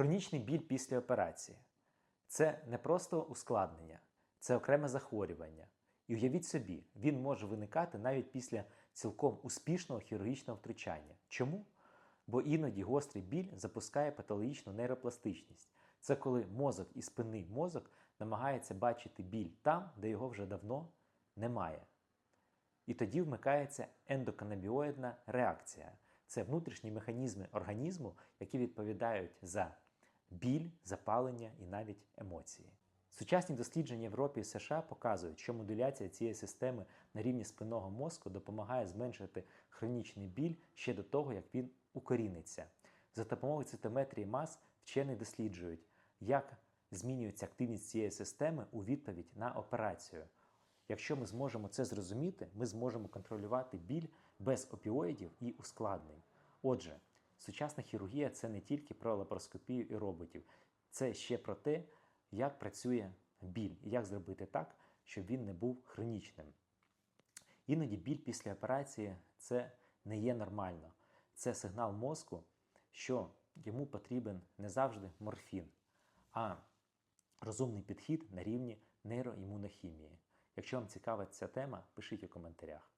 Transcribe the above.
Хронічний біль після операції це не просто ускладнення, це окреме захворювання. І уявіть собі, він може виникати навіть після цілком успішного хірургічного втручання. Чому? Бо іноді гострий біль запускає патологічну нейропластичність. Це коли мозок і спинний мозок намагається бачити біль там, де його вже давно немає. І тоді вмикається ендоканабіоїдна реакція. Це внутрішні механізми організму, які відповідають за біль, запалення і навіть емоції. Сучасні дослідження в Європі і США показують, що модуляція цієї системи на рівні спинного мозку допомагає зменшити хронічний біль ще до того, як він укоріниться. За допомогою цитометрії мас вчені досліджують, як змінюється активність цієї системи у відповідь на операцію. Якщо ми зможемо це зрозуміти, ми зможемо контролювати біль без опіоїдів і ускладнень. Отже, сучасна хірургія це не тільки про лапароскопію і роботів, це ще про те, як працює біль і як зробити так, щоб він не був хронічним. Іноді біль після операції це не є нормально. Це сигнал мозку, що йому потрібен не завжди морфін, а розумний підхід на рівні нейроімунохімії. Якщо вам цікава ця тема, пишіть у коментарях.